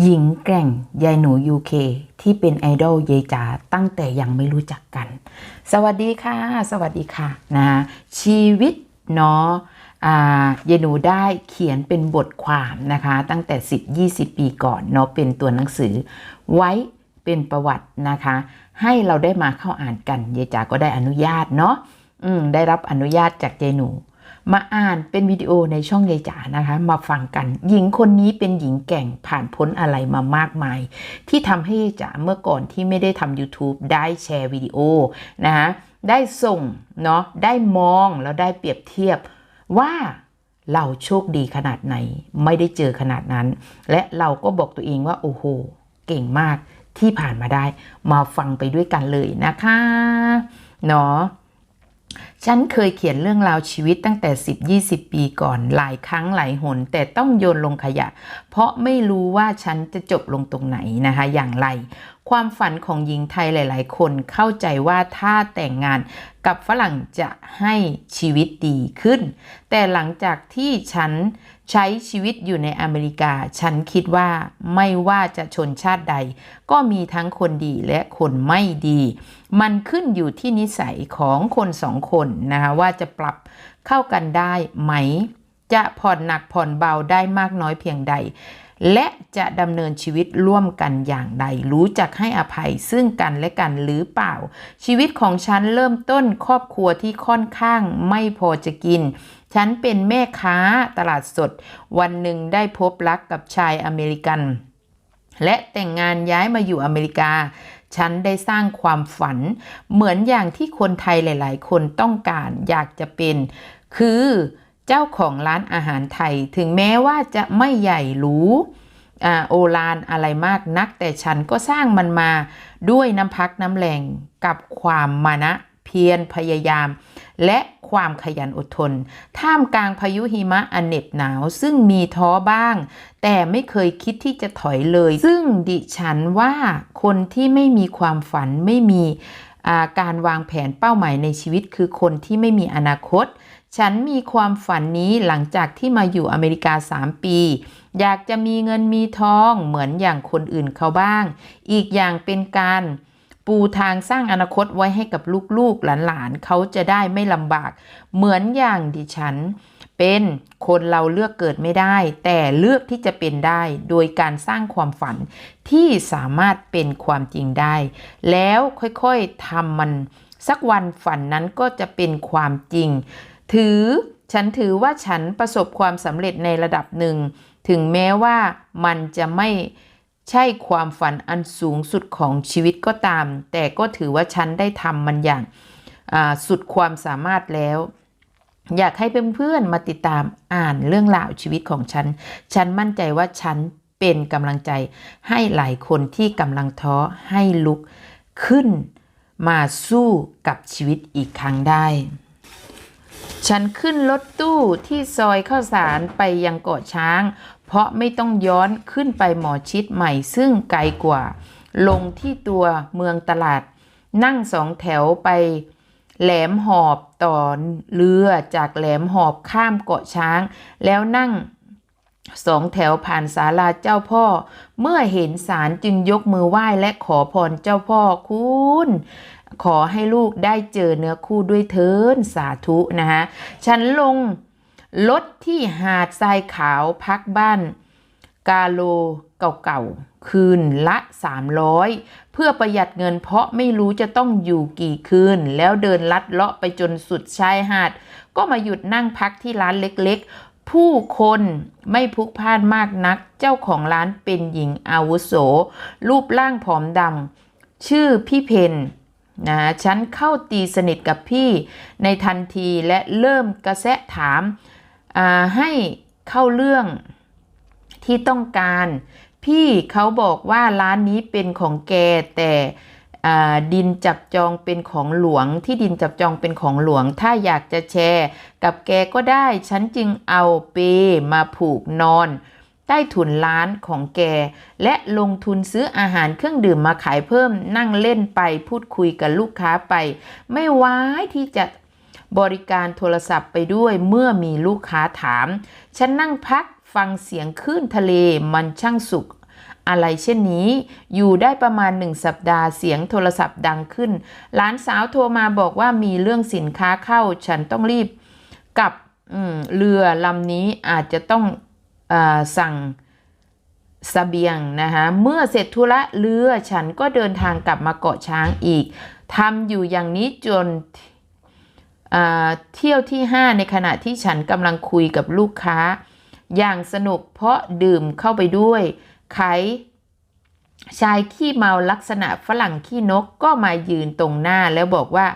หญิงแกร่งยายหนูยูเคที่เป็นไอดอลยายจ๋าตั้งแต่ยังไม่รู้จักกัน สวัสดีค่ะ สวัสดีค่ะนะชีวิตเนาะอ่ายายหนูได้เขียนเป็นบทความนะคะ ตั้งแต่ 10-20 ปีก่อนเนาะเป็นตัวหนังสือไว้เป็นประวัตินะคะ ให้เราได้มาเข้าอ่านกันยายจ๋าก็ได้อนุญาตเนาะได้รับอนุญาตจากยายหนู มาอ่านเป็นวิดีโอในช่องยายจ๋านะคะ มาฟังกัน หญิงคนนี้เป็นหญิงแก่งผ่านพ้นอะไรมามากมาย ที่ทำให้ยายจ๋าเมื่อก่อนที่ไม่ได้ทำ YouTube ได้แชร์วิดีโอนะคะได้ส่งเนาะได้มองแล้วได้เปรียบเทียบว่าเราโชคดีขนาดไหน ไม่ได้เจอขนาดนั้น และเราก็บอกตัวเองว่า โอ้โห เก่งมากที่ผ่านมาได้ มาฟังไปด้วยกันเลยนะคะเนาะ ฉันเคยเขียนเรื่องราวชีวิตตั้งแต่ 10-20 ปีก่อนหลายครั้งหลายหน แต่ต้องโยนลงขยะ เพราะไม่รู้ว่าฉันจะจบลงตรงไหนนะคะ อย่างไร ความฝันของหญิงไทยหลาย ๆ คนเข้าใจว่าถ้าแต่งงานกับฝรั่งจะให้ชีวิตดีขึ้น แต่หลังจากที่ฉัน ใช้ชีวิตอยู่ในอเมริกา ฉันคิดว่าไม่ว่าจะชนชาติใด ก็มีทั้งคนดีและคนไม่ดี มันขึ้นอยู่ที่นิสัยของคนสองคนนะคะว่าจะปรับเข้ากันได้ไหม จะผ่อนหนักผ่อนเบาได้มากน้อยเพียงใด และจะดำเนินชีวิตร่วมกันอย่างใด รู้จักให้อภัยซึ่งกันและกันหรือเปล่า ชีวิตของฉันเริ่มต้นครอบครัวที่ค่อนข้างไม่พอจะกิน ฉันเป็นแม่ค้าตลาดสด วันหนึ่งได้พบรักกับชายอเมริกัน และแต่งงานย้ายมาอยู่อเมริกา ฉันได้สร้างความฝัน เหมือนอย่างที่คนไทยหลาย ๆ คนต้องการอยากจะเป็น คือเจ้าของร้านอาหารไทย ถึงแม้ว่าจะไม่ใหญ่หรูอโอลานอะไรมากนัก แต่ฉันก็สร้างมันมาด้วยน้ำพักน้ำแรงกับความมานะเพียรพยายาม และ ความขยันอดทน ท่ามกลางพายุหิมะอันเหน็บหนาว ซึ่งมีท้อบ้าง แต่ไม่เคยคิดที่จะถอยเลย ซึ่งดิฉันว่าคนที่ไม่มีความฝันไม่มีาการวางแผนเป้าหมายในชีวิตคือคนที่ไม่มีอนาคต ฉันมีความฝันนี้หลังจากที่มาอยู่อเมริกา 3 ปี อยากจะมีเงินมีทองเหมือนอย่างคนอื่นเขาบ้าง อีกอย่างเป็นการ ปูทางสร้างอนาคตไว้ให้กับลูกๆหลานๆเขาจะได้ไม่ลำบาก เหมือนอย่างดิฉัน เป็นคนเราเลือกเกิดไม่ได้ แต่เลือกที่จะเป็นได้ โดยการสร้างความฝันที่สามารถเป็นความจริงได้ แล้วค่อยๆทำมันสักวันฝันนั้นก็จะเป็นความจริง ถือฉันถือว่าฉันประสบความสำเร็จในระดับหนึ่ง ถึงแม้ว่ามันจะไม่ ใช่ความฝันอันสูงสุดของชีวิตก็ตาม แต่ก็ถือว่าฉันได้ทำมันอย่างสุดความสามารถแล้ว อยากให้เพื่อนๆมาติดตามอ่านเรื่องราวชีวิตของฉัน ฉันมั่นใจว่าฉันเป็นกำลังใจให้หลายคนที่กำลังท้อให้ลุกขึ้นมาสู้กับชีวิตอีกครั้งได้ ฉันขึ้นรถตู้ที่ซอยข้าวสารไปยังเกาะช้าง เพราะไม่ต้องย้อนขึ้นไปหมอชิดใหม่ซึ่งไกลกว่า ลงที่ตัวเมืองตลาด นั่งสองแถวไปแหลมหอบต่อเรือจากแหลมหอบข้ามเกาะช้าง แล้วนั่งสองแถวผ่านศาลาเจ้าพ่อ เมื่อเห็นศาลจึงยกมือไหว้และขอพรเจ้าพ่อคุณขอให้ลูกได้เจอเนื้อคู่ด้วยเทินสาธุนะฮะฉันลง รถที่หาดทรายขาวพักบ้าน กาโลเก่าๆ คืนละ 300 เพื่อประหยัดเงินเพราะไม่รู้จะต้องอยู่กี่คืน แล้วเดินลัดเลาะไปจนสุดชายหาด ก็มาหยุดนั่งพักที่ร้านเล็กๆ ผู้คนไม่พลุกพล่านมากนัก เจ้าของร้านเป็นหญิงอาวุโส รูปร่างผอมดำชื่อพี่เพนนะฉันเข้าตีสนิทกับพี่ในทันทีและเริ่มกระแสะถาม ให้เข้าเรื่องที่ต้องการ พี่เขาบอกว่าร้านนี้เป็นของแกแต่ดินจับจองเป็นของหลวงที่ดินจับจองเป็นของหลวง ถ้าอยากจะแชร์กับแกก็ได้ ฉันจึงเอาเปมาผูกนอน ใต้ถุนร้านของแก และลงทุนซื้ออาหารเครื่องดื่มมาขายเพิ่มนั่งเล่นไปพูดคุยกับลูกค้าไป ไม่ว้ายที่จะ บริการโทรศัพท์ไปด้วยเมื่อมีลูกค้าถาม ฉันนั่งพักฟังเสียงคลื่นทะเลมันช่างสุข อะไรเช่นนี้ อยู่ได้ประมาณหนึ่งสัปดาห์เสียงโทรศัพท์ดังขึ้น หลานสาวโทรมาบอกว่ามีเรื่องสินค้าเข้า ฉันต้องรีบกลับเรือลำนี้อาจจะต้องอสั่งสเบียงนะคะเมื่อเสร็จธุระเรือฉันก็เดินทางกลับมาเกาะช้างอีกทำอยู่อย่างนี้จน เที่ยวที่ 5 ในขณะที่ฉันกำลังคุยกับลูกค้า อย่างสนุกเพราะดื่มเข้าไปด้วยไขชายขี้เมาลักษณะฝรั่งขี้นกก็มายืนตรงหน้าแล้วบอกว่า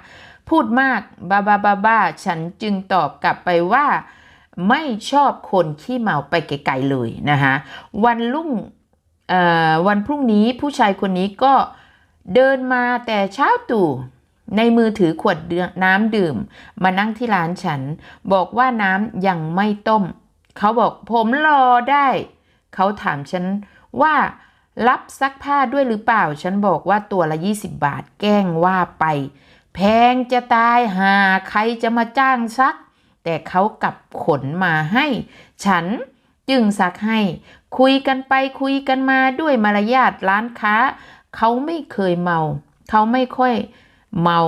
พูดมากบ้าบ้าบ้าบ้าฉันจึงตอบกลับไปว่า ไม่ชอบคนขี้เมาไปไกลๆเลยนะคะวันรุ่งวันพรุ่งนี้ผู้ชายคนนี้ก็เดินมาแต่เช้าตู่ ในมือถือขวดน้ำดื่ม มานั่งที่ร้านฉัน บอกว่าน้ำยังไม่ต้ม เขาบอกผมรอได้ เขาถามฉันว่ารับซักผ้าด้วยหรือเปล่า ฉันบอกว่าตัวละ 20 บาทแกล้งว่าไป แพงจะตายหาใครจะมาจ้างซัก แต่เขากลับขนมาให้ ฉันจึงซักให้ คุยกันไปคุยกันมาด้วยมารยาทร้านค้า เขาไม่เคยเมา เขาไม่ค่อย เมา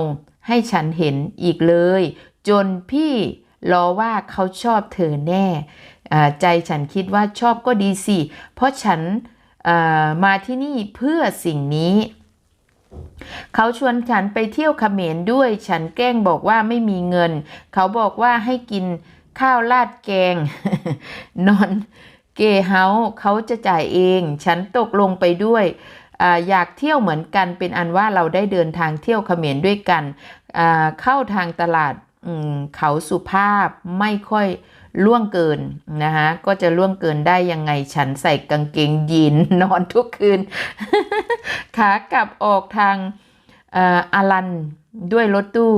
ให้ฉันเห็นอีกเลย จนพี่รอว่าเขาชอบเธอแน่ใจฉันคิดว่าชอบก็ดีสิ เพราะฉันมาที่นี่เพื่อสิ่งนี้ เขาชวนฉันไปเที่ยวเขมรด้วย ฉันแกล้งบอกว่าไม่มีเงิน เขาบอกว่าให้กินข้าวราดแกง นอนเกเฮาเขาจะจ่ายเอง ฉันตกลงไปด้วย อยากเที่ยวเหมือนกันเป็นอันว่าเราได้เดินทางเที่ยวเขมรด้วยกัน เข้าทางตลาดเขาสุภาพไม่ค่อยล่วงเกินนะคะก็จะล่วงเกินได้ยังไงฉันใส่กางเกงยีนนอนทุกคืน ขากลับออกทางเอ่ออารันด้วยรถตู้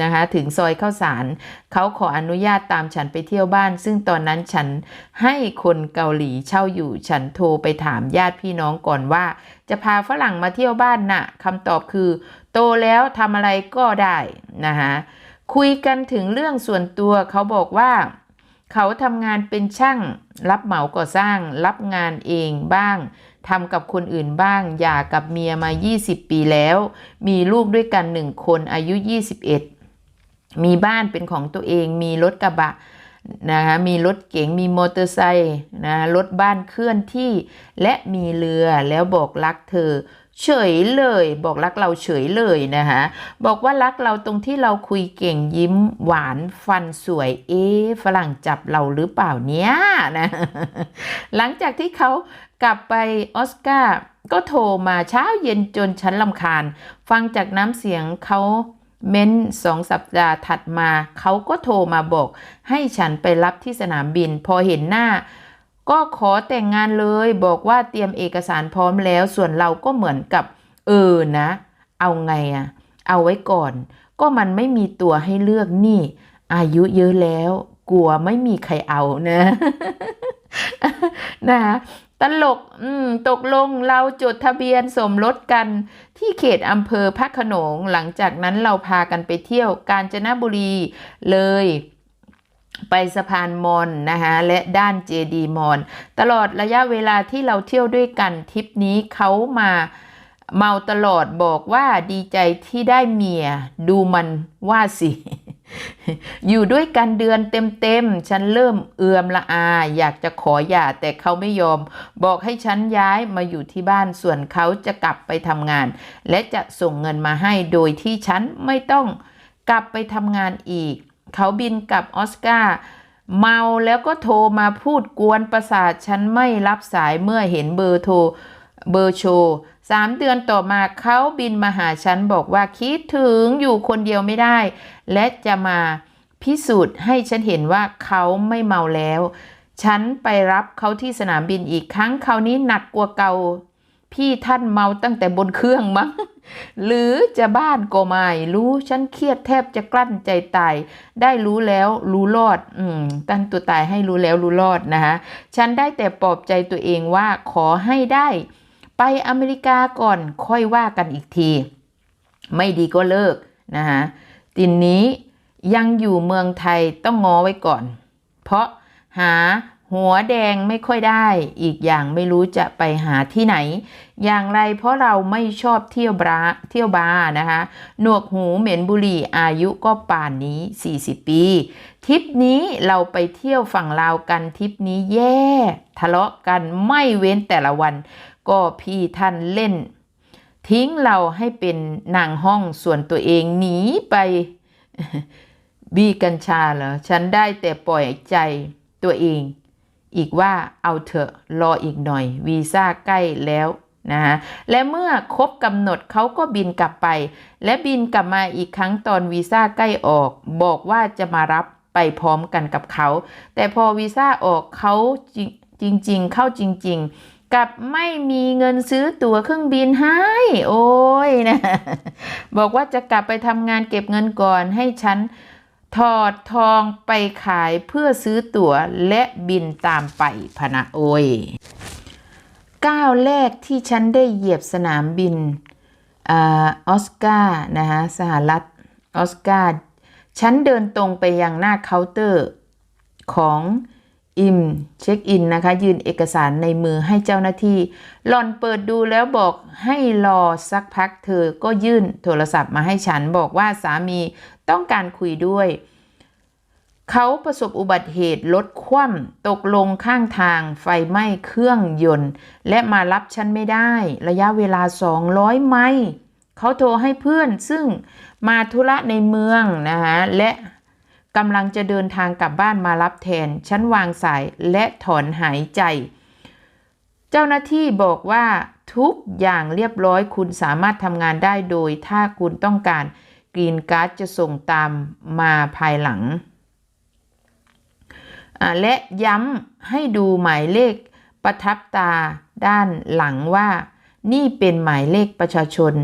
นะคะถึงซอยข้าวสารเขาขออนุญาตตามฉันไปเที่ยวบ้าน ซึ่งตอนนั้นฉันให้คนเกาหลีเช่าอยู่ฉันโทรไปถามญาติพี่น้องก่อนว่า จะพาฝรั่งมาเที่ยวบ้านน่ะคำตอบคือ โตแล้วทำอะไรก็ได้นะคะคุยกันถึงเรื่องส่วนตัวเขาบอกว่า เขาทำงานเป็นช่าง รับเหมาก่อสร้าง รับงานเองบ้างทำกับคนอื่นบ้างหย่ากับเมียมา 20 ปีแล้ว มีลูกด้วยกันหนึ่งคนอายุ 21 มีบ้านเป็นของตัวเอง มีรถกระบะนะคะมีรถเก๋งมีมอเตอร์ไซค์นะรถบ้านเคลื่อนที่และมีเรือแล้วบอกรักเธอ เฉยเลย บอกรักเราเฉยเลยนะคะบอกว่ารักเราตรงที่เราคุยเก่งยิ้มหวานฟันสวยเอ๊ะฝรั่งจับเราหรือเปล่าเนี้ยนะหลังจากที่เขากลับไปออสการ์ก็โทรมาเช้าเย็นจนฉันลำคาญ ฟังจากน้ำเสียงเขา เม้นสองสัปดาห์ถัดมา เขาก็โทรมาบอก ให้ฉันไปรับที่สนามบิน พอเห็นหน้า ก็ขอแต่งงานเลย บอกว่าเตรียมเอกสารพร้อมแล้ว ส่วนเราก็เหมือนกับ เออนะ เอาไงอะเอาไว้ก่อน ก็มันไม่มีตัวให้เลือกนี่ อายุเยอะแล้ว กลัวไม่มีใครเอานะ นะคะตลกอืมตกลงเราจดทะเบียนสมรสกันที่เขตอำเภอพระขนง หลังจากนั้นเราพากันไปเที่ยวกาญจนบุรีเลยไปสะพานมอนนะคะและด้านเจดีมอนตลอดระยะเวลาที่เราเที่ยวด้วยกันทริปนี้เขามาเมาตลอดบอกว่าดีใจที่ได้เมีย ดูมันว่าสิ อยู่ด้วยกันเดือนเต็มๆ ฉันเริ่มเอือมละอา อยากจะขอหย่าแต่เขาไม่ยอม บอกให้ฉันย้ายมาอยู่ที่บ้านส่วนเขาจะกลับไปทำงาน และจะส่งเงินมาให้โดยที่ฉันไม่ต้องกลับไปทำงานอีก เขาบินกับออสการ์เมาแล้วก็โทรมาพูดกวนประสาทฉันไม่รับสายเมื่อเห็นเบอร์โทรเบอร์โชสามเดือนต่อมาเขาบินมาหาฉันบอกว่าคิดถึงอยู่คนเดียวไม่ได้ และจะมาพิสูจน์ให้ฉันเห็นว่าเขาไม่เมาแล้ว ฉันไปรับเขาที่สนามบินอีกครั้งคราวนี้หนักกว่าเก่า พี่ท่านเมาตั้งแต่บนเครื่องมั้ง หรือจะบ้านก็ไม่รู้ ฉันเครียดแทบจะกลั้นใจตาย ได้รู้แล้วรู้รอด อืม ตั้งตัวตายให้รู้แล้วรู้รอดนะคะฉันได้แต่ปลอบใจตัวเองว่าขอให้ได้ ไปอเมริกาก่อนค่อยว่ากันอีกที ไม่ดีก็เลิกนะคะ ตินนี้ยังอยู่เมืองไทยต้องงอไว้ก่อน เพราะหาหัวแดงไม่ค่อยได้ อีกอย่างไม่รู้จะไปหาที่ไหน อย่างไรเพราะเราไม่ชอบเที่ยวบราเที่ยวบาร์นะคะ หนวกหูเหม็นบุหรี่อายุก็ป่านนี้ 40 ปี ทริปนี้เราไปเที่ยวฝั่งลาวกันทริปนี้แย่ ทะเลาะกันไม่เว้นแต่ละวัน ก็พี่ท่านเล่น ทิ้งเราให้เป็นนางห้องส่วนตัวเองหนีไป บีกัญชาเหรอ ฉันได้แต่ปล่อยใจตัวเอง อีกว่าเอาเถอะรออีกหน่อย วีซ่าใกล้แล้วนะฮะและเมื่อครบกำหนดเขาก็บินกลับไป และบินกลับมาอีกครั้งตอนวีซ่าใกล้ออก บอกว่าจะมารับไปพร้อมกันกับเขา แต่พอวีซ่าออกเขาจริงๆเข้าจริง ๆ กับไม่มีเงินซื้อตั๋วเครื่องบินให้ โอ้ยนะบอกว่าจะกลับไปทำงานเก็บเงินก่อนให้ฉันถอดทองไปขายเพื่อซื้อตั๋วและบินตามไปพนะโอยก้าวแรกที่ฉันได้เหยียบสนามบินอออสการ์นะฮะสหรัฐออสการ์ฉันเดินตรงไปยังหน้าเคาน์เตอร์ของ อิมเช็คอินนะคะ ยืนเอกสารในมือให้เจ้าหน้าที่ หล่อนเปิดดูแล้วบอกให้รอสักพักเธอก็ยื่นโทรศัพท์มาให้ฉันบอกว่าสามีต้องการคุยด้วย เขาประสบอุบัติเหตุรถคว่ำตกลงข้างทางไฟไหม้เครื่องยนต์ และมารับฉันไม่ได้ ระยะเวลา 200 ไมล์เขาโทรให้เพื่อนซึ่งมาธุระในเมืองนะคะและ กำลังจะเดินทางกลับบ้านมารับแทน ฉันวางสายและถอนหายใจ เจ้าหน้าที่บอกว่าทุกอย่างเรียบร้อยคุณสามารถทำงานได้โดย ถ้าคุณต้องการกรีนการ์ดจะส่งตามมาภายหลัง และย้ำให้ดูหมายเลขประทับตาด้านหลังว่า นี่เป็นหมายเลขประชาชน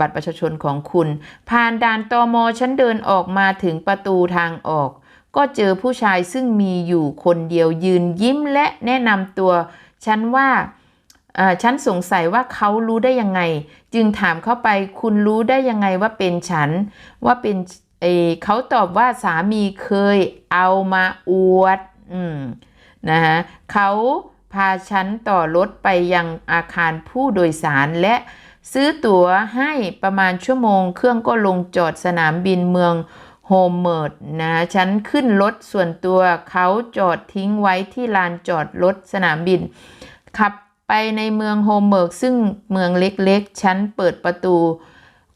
บัตรประชาชนของคุณ ผ่านด่านตอมอฉันเดินออกมาถึงประตูทางออก ก็เจอผู้ชายซึ่งมีอยู่คนเดียวยืนยิ้มและแนะนำตัวฉันว่าฉันสงสัยว่าเขารู้ได้ยังไง จึงถามเข้าไปคุณรู้ได้ยังไงว่าเป็นฉัน ว่าเป็นเเขาตอบว่าสามีเคยเอามาอวดอนะฮะเขาพาฉันต่อรถไปยังอาคารผู้โดยสารและ ซื้อตั๋วให้ประมาณชั่วโมง เครื่องก็ลงจอดสนามบินเมืองโฮมเมิร์ดนะฉันขึ้นรถส่วนตัวเขาจอดทิ้งไว้ที่ลานจอดรถสนามบิน ขับไปในเมืองโฮมเมิร์กซึ่งเมืองเล็กๆ ฉันเปิดประตู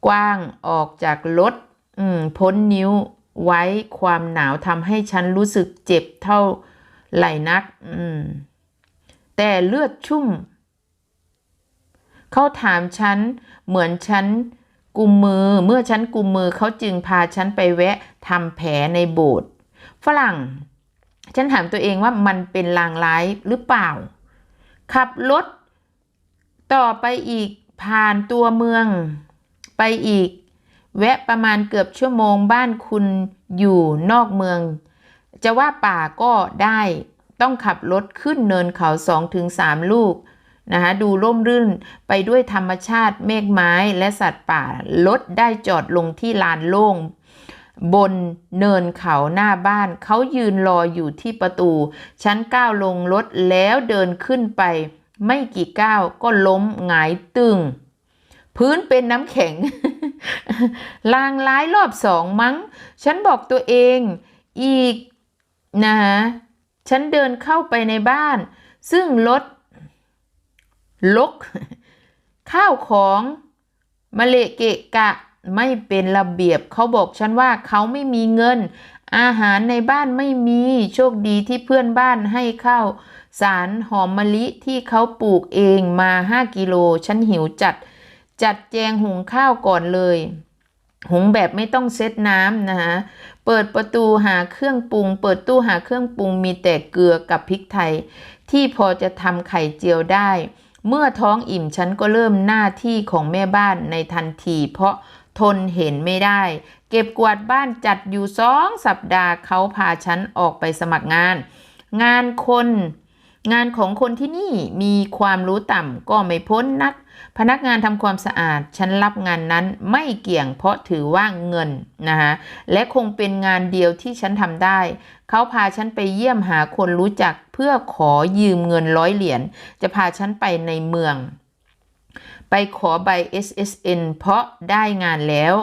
กว้างออกจากรถพ้นนิ้วไว้ความหนาวทำให้ฉันรู้สึกเจ็บเท่าไหร่นักแต่เลือดชุ่ม เขาถามฉันเหมือนฉันกุมมือ เมื่อฉันกุมมือเขาจึงพาฉันไปแวะทำแผลในโบสถ์ฝรั่ง ฉันถามตัวเองว่ามันเป็นลางร้ายหรือเปล่า ขับรถต่อไปอีกผ่านตัวเมืองไปอีก แวะประมาณเกือบชั่วโมงบ้านคุณอยู่นอกเมือง จะว่าป่าก็ได้ ต้องขับรถขึ้นเนินเขาสองถึงสามลูก นะคะดูร่มรื่นไปด้วยธรรมชาติเมฆไม้และสัตว์ป่ารถได้จอดลงที่ลานโล่งบนเนินเขาหน้าบ้าน เขายืนรออยู่ที่ประตูฉันก้าวลงรถแล้วเดินขึ้นไป ไม่กี่ก้าวก็ล้มหงายตึง พื้นเป็นน้ำแข็ง ลางร้ายรอบสองมั้ง ฉันบอกตัวเองอีกนะฮะฉันเดินเข้าไปในบ้าน ซึ่งรถ ลก ข้าวของมาเลเกะกะไม่เป็นระเบียบเขาบอกฉันว่าเขาไม่มีเงิน อาหารในบ้านไม่มีโชคดีที่เพื่อนบ้านให้ข้าวสารหอมมะลิที่เขาปลูกเองมาห้ากิโลฉันหิวจัด จัดแจงหุงข้าวก่อนเลย หุงแบบไม่ต้องเซตน้ำนะฮะเปิดประตูหาเครื่องปรุง เปิดตู้หาเครื่องปรุงมีแต่เกลือกับพริกไทย ที่พอจะทำไข่เจียวได้ เมื่อท้องอิ่มฉันก็เริ่มหน้าที่ของแม่บ้านในทันที เพราะทนเห็นไม่ได้ เก็บกวาดบ้านจัดอยู่สองสัปดาห์เขาพาฉันออกไปสมัครงาน งานคน งานของคนที่นี่มีความรู้ต่ำก็ไม่พ้นนัก พนักงานทำความสะอาด ฉันรับงานนั้นไม่เกี่ยงเพราะถือว่าเงินนะคะและคงเป็นงานเดียวที่ฉันทำได้ เขาพาฉันไปเยี่ยมหาคนรู้จักเพื่อขอยืมเงินร้อยเหรียญจะพาฉันไปในเมือง ไปขอใบ SSN เพราะได้งานแล้ว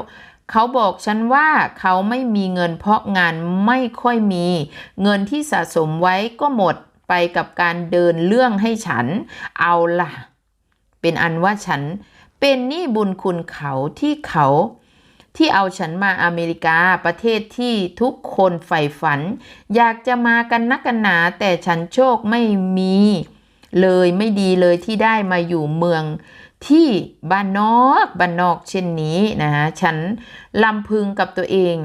เขาบอกฉันว่าเขาไม่มีเงินเพราะงานไม่ค่อยมี เงินที่สะสมไว้ก็หมด ไปกับการเดินเรื่องให้ฉัน เอาล่ะ เป็นอันว่าฉันเป็นหนี้บุญคุณเขาที่เขาที่เอาฉันมาอเมริกาประเทศที่ทุกคนใฝ่ฝัน อยากจะมากันนักกันหนา แต่ฉันโชคไม่มี เลยไม่ดีเลยที่ได้มาอยู่เมืองที่บ้านนอกบ้านนอกเช่นนี้นะฮะฉันลำพึงกับตัวเอง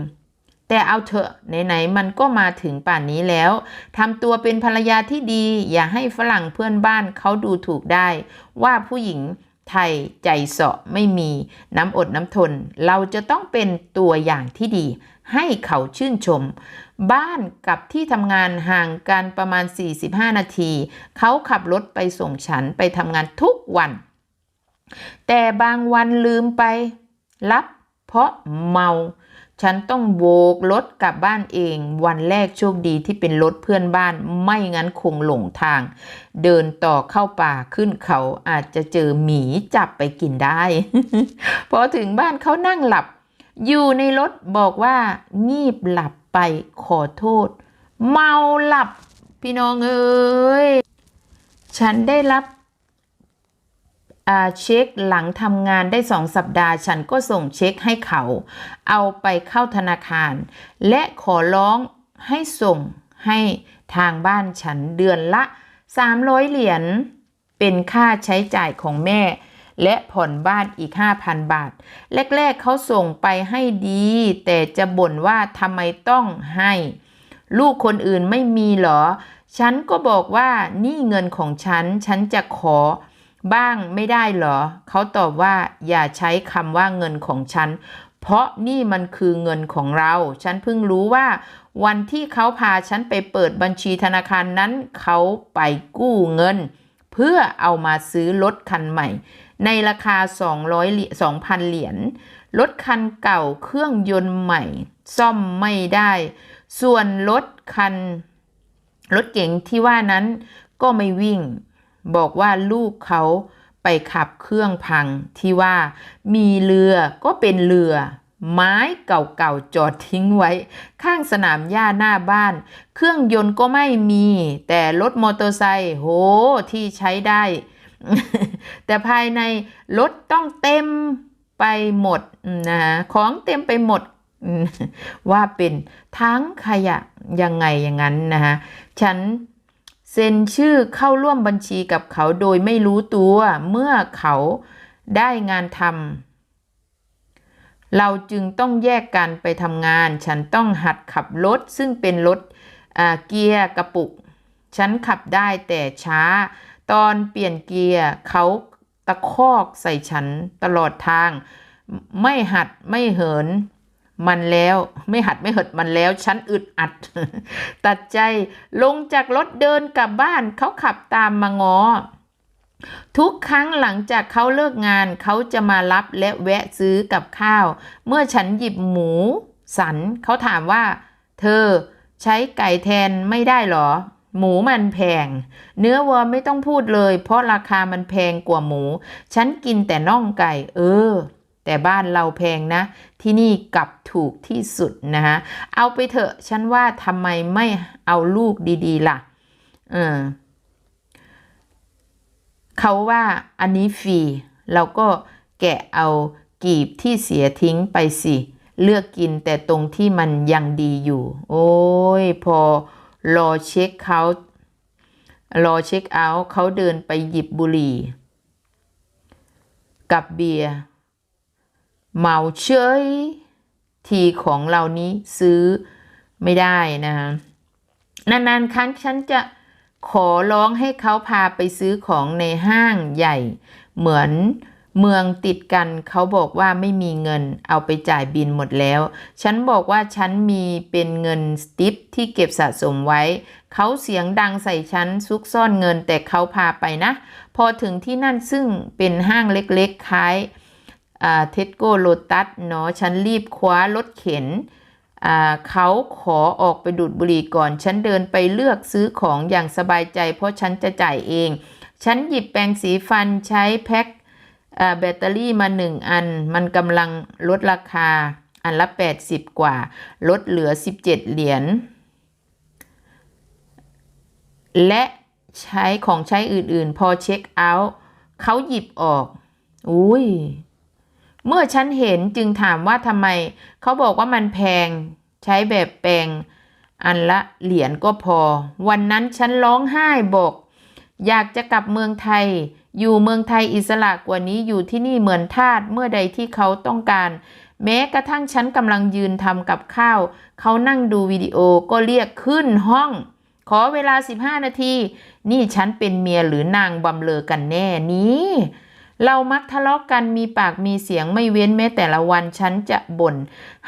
แต่เอาเถอะไหนๆมันก็มาถึงป่านนี้แล้วทำตัวเป็นภรรยาที่ดี อย่าให้ฝรั่งเพื่อนบ้านเขาดูถูกได้ ว่าผู้หญิงไทยใจเสาะไม่มีน้ำอดน้ำทน เราจะต้องเป็นตัวอย่างที่ดี ให้เขาชื่นชม บ้านกับที่ทำงานห่างกันประมาณ 45 นาที เขาขับรถไปส่งฉันไปทำงานทุกวัน แต่บางวันลืมไป รับเพราะเมา ฉันต้องโบกรถกลับบ้านเอง วันแรกโชคดีที่เป็นรถเพื่อนบ้าน ไม่งั้นคงหลงทาง เดินต่อเข้าป่าขึ้นเขาอาจจะเจอหมีจับไปกินได้ พอถึงบ้านเขานั่งหลับ อยู่ในรถบอกว่า งีบหลับไปขอโทษ เมาหลับ พี่น้องเอ้ย ฉันได้รับ เช็คหลังทำงานได้สองสัปดาห์ฉันก็ส่งเช็คให้เขา เอาไปเข้าธนาคาร และขอร้องให้ส่งให้ทางบ้านฉันเดือนละ 300 เหรียญเป็นค่าใช้จ่ายของแม่ และผ่อนบ้านอีก 5,000 บาท แรกๆเขาส่งไปให้ดี แต่จะบ่นว่าทำไมต้องให้ ลูกคนอื่นไม่มีหรอ ฉันก็บอกว่านี่เงินของฉัน ฉันจะขอ บ้างไม่ได้เหรอ เขาตอบว่าอย่าใช้คำว่าเงินของฉัน เพราะนี่มันคือเงินของเรา ฉันเพิ่งรู้ว่า วันที่เขาพาฉันไปเปิดบัญชีธนาคารนั้น เขาไปกู้เงิน เพื่อเอามาซื้อรถคันใหม่ ในราคา 200เหรียญ2,000 เหรียญ รถคันเก่าเครื่องยนต์ใหม่ ซ่อมไม่ได้ ส่วนรถคัน รถเก๋งที่ว่านั้นก็ไม่วิ่ง บอกว่าลูกเขาไปขับเครื่องพังที่ว่ามีเรือก็เป็นเรือ ไม้เก่าๆจอดทิ้งไว้ ข้างสนามหญ้าหน้าบ้าน เครื่องยนต์ก็ไม่มี แต่รถมอเตอร์ไซค์โหที่ใช้ได้ แต่ภายในรถต้องเต็มไปหมดนะของเต็มไปหมดว่าเป็นทั้งขยะยังไงอย่างนั้นนะฮะฉัน เซ็นชื่อเข้าร่วมบัญชีกับเขาโดยไม่รู้ตัวเมื่อเขาได้งานทำเราจึงต้องแยกกันไปทำงาน ฉันต้องหัดขับรถซึ่งเป็นรถเกียร์กระปุก ฉันขับได้แต่ช้า ตอนเปลี่ยนเกียร์เขาตะคอกใส่ฉันตลอดทาง ไม่หัดไม่เหิน มันแล้วไม่หัดไม่เหิดมันแล้ว ฉันอึดอัด ตัดใจลงจากรถเดินกลับบ้านเขาขับตามมางอ ทุกครั้งหลังจากเขาเลิกงานเขาจะมารับและแวะซื้อกับข้าว เมื่อฉันหยิบหมู สันเขาถามว่า เธอใช้ไก่แทนไม่ได้หรอ หมูมันแพง เนื้อวัวไม่ต้องพูดเลย เพราะราคามันแพงกว่าหมู ฉันกินแต่น่องไก่ เออ แต่บ้านเราแพงนะ ที่นี่กลับถูกที่สุดนะฮะเอาไปเถอะฉันว่าทำไมไม่เอาลูกดีๆ ล่ะ เออเขาว่าอันนี้ฟรีเราก็แกะเอากีบที่เสียทิ้งไปสิ เลือกกินแต่ตรงที่มันยังดีอยู่ โอ้ยพอรอเช็คเขาท์รอเช็คเอาท์เขาเดินไปหยิบบุหรี่ กับเบียร์ เมาเฉยทีของเรานี้ซื้อไม่ได้นะฮะนานๆครั้งฉันจะขอร้องให้เขาพาไปซื้อของในห้างใหญ่ เหมือนเมืองติดกันเขาบอกว่าไม่มีเงินเอาไปจ่ายบินหมดแล้ว ฉันบอกว่าฉันมีเป็นเงินสติปที่เก็บสะสมไว้ เขาเสียงดังใส่ฉันซุกซ่อนเงินแต่เขาพาไปนะ พอถึงที่นั่นซึ่งเป็นห้างเล็กๆคล้าย เทสโก้โลตัสเนาะฉันรีบคว้ารถเข็นเขาขอออกไปดูดบุหรี่ก่อน ฉันเดินไปเลือกซื้อของอย่างสบายใจ เพราะฉันจะจ่ายเอง ฉันหยิบแปรงสีฟันใช้แพ็คแบตเตอรี่มาหนึ่งอัน มันกำลังลดราคาอันละ 80 กว่า ลดเหลือ 17 เหรียญ และใช้ของใช้อื่นๆ พอเช็คเอาท์เขาหยิบออก อุ้ย เมื่อฉันเห็นจึงถามว่าทำไม เขาบอกว่ามันแพง ใช้แบบแปลง อันละเหรียญก็พอ วันนั้นฉันร้องไห้บอก อยากจะกลับเมืองไทย อยู่เมืองไทยอิสระกว่านี้อยู่ที่นี่เหมือนทาสเมื่อใดที่เขาต้องการ แม้กระทั่งฉันกำลังยืนทำกับข้าว เขานั่งดูวิดีโอก็เรียกขึ้นห้อง ขอเวลา 15 นาที นี่ฉันเป็นเมียหรือนางบำเลอกันแน่นี้ เรามักทะเลาะกกันมีปากมีเสียงไม่เว้นแม้แต่ละวันฉันจะบ่น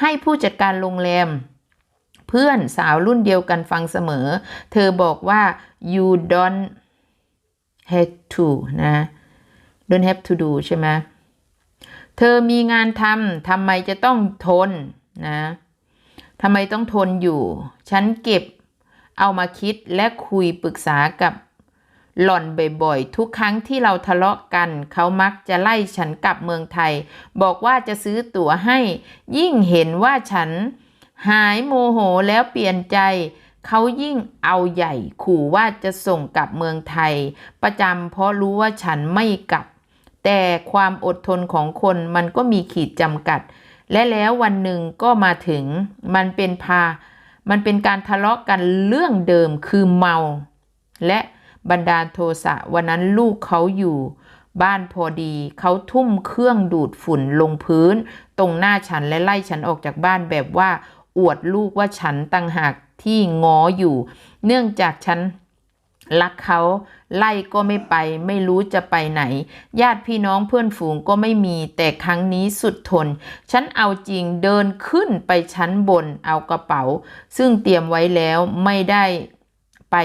ให้ผู้จัดการโรงแรม เพื่อนสาวรุ่นเดียวกันฟังเสมอ เธอบอกว่า you don't have to นะ don't have to do ใช่ไหมเธอมีงานทำทำไมจะต้องทนนะทำไมต้องทนอยู่ ฉันเก็บเอามาคิดและคุยปรึกษากับ หล่อนบ่อยๆ ทุกครั้งที่เราทะเลาะกัน เขามักจะไล่ฉันกลับเมืองไทย บอกว่าจะซื้อตั๋วให้ ยิ่งเห็นว่าฉัน หายโมโหแล้วเปลี่ยนใจ เขายิ่งเอาใหญ่ขู่ว่าจะส่งกลับเมืองไทย ประจำเพราะรู้ว่าฉันไม่กลับ แต่ความอดทนของคนมันก็มีขีดจำกัด และแล้ววันหนึ่งก็มาถึง มันเป็นพา มันเป็นการทะเลาะกันเรื่องเดิมคือเมา และ บันดาลโทสะวันนั้นลูกเขาอยู่บ้านพอดี เขาทุ่มเครื่องดูดฝุ่นลงพื้น ตรงหน้าฉันและไล่ฉันออกจากบ้านแบบว่า อวดลูกว่าฉันตังหากที่งออยู่ เนื่องจากฉันรักเขาไล่ก็ไม่ไป ไม่รู้จะไปไหน ญาติพี่น้องเพื่อนฝูงก็ไม่มี แต่ครั้งนี้สุดทน ฉันเอาจริงเดินขึ้นไปชั้นบนเอากระเป๋า ซึ่งเตรียมไว้แล้วไม่ได้ไป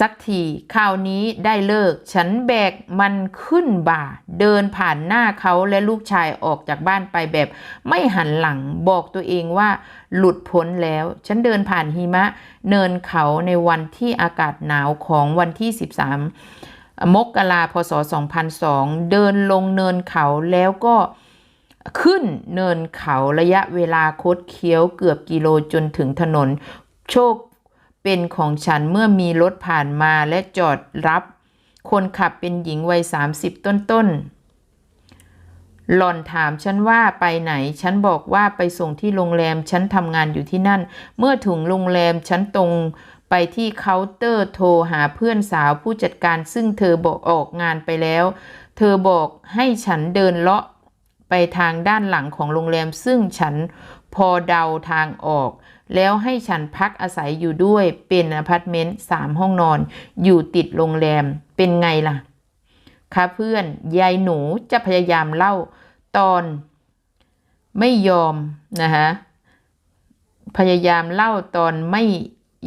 สักทีคราวนี้ได้เลิก ฉันแบกมันขึ้นบ่า เดินผ่านหน้าเขาและลูกชายออกจากบ้านไปแบบ ไม่หันหลังบอกตัวเองว่า หลุดพ้นแล้ว ฉันเดินผ่านหิมะ เนินเขาในวันที่อากาศหนาวของวันที่ 13 มกราพศ 2002 เดินลงเนินเขาแล้วก็ขึ้นเนินเขาระยะเวลาคดเคี้ยวเกือบกิโลจนถึงถนน โชค เป็นของฉันเมื่อมีรถผ่านมาและจอดรับ คนขับเป็นหญิงวัย 30 ต้นๆ หล่อนถามฉันว่าไปไหน ฉันบอกว่าไปส่งที่โรงแรม ฉันทำงานอยู่ที่นั่น เมื่อถึงโรงแรมฉันตรงไปที่เคาน์เตอร์โทรหาเพื่อนสาวผู้จัดการซึ่งเธอบอกออกงานไปแล้ว เธอบอกให้ฉันเดินเลาะไปทางด้านหลังของโรงแรมซึ่งฉันพอเดาทางออก แล้วให้ฉันพักอาศัยอยู่ด้วยเป็นอพาร์ตเมนต์สามห้องนอน อยู่ติดโรงแรมเป็นไงล่ะคะเพื่อนยายหนูจะพยายามเล่าตอนไม่ยอมนะคะพยายามเล่าตอนไม่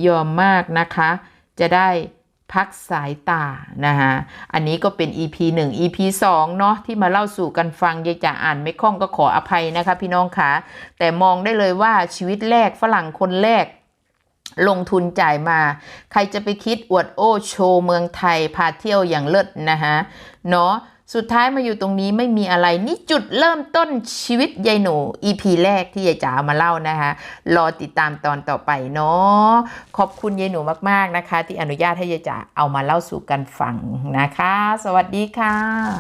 ยอมมากนะคะ จะได้ พักสายตานะคะอันนี้ก็เป็น EP 1 EP 2 เนาะที่มาเล่าสู่กันฟังยายจะอ่านไม่คล่องก็ขออภัยนะคะพี่น้องคะแต่มองได้เลยว่าชีวิตแรกฝรั่งคนแรกลงทุนจ่ายมา ใครจะไปคิดอวดโอ้โชว์เมืองไทยพาเที่ยวอย่างเลิศนะคะเนาะ สุดท้ายมาอยู่ตรงนี้ไม่มีอะไรนี่จุดเริ่มต้นชีวิตยายหนู EP แรกที่ยายจ๋ามาเล่านะคะรอติดตามตอนต่อไปเนาะขอบคุณยายหนูมากๆนะคะ ที่อนุญาตให้ยายจ๋าเอามาเล่าสู่กันฟังนะคะ สวัสดีค่ะ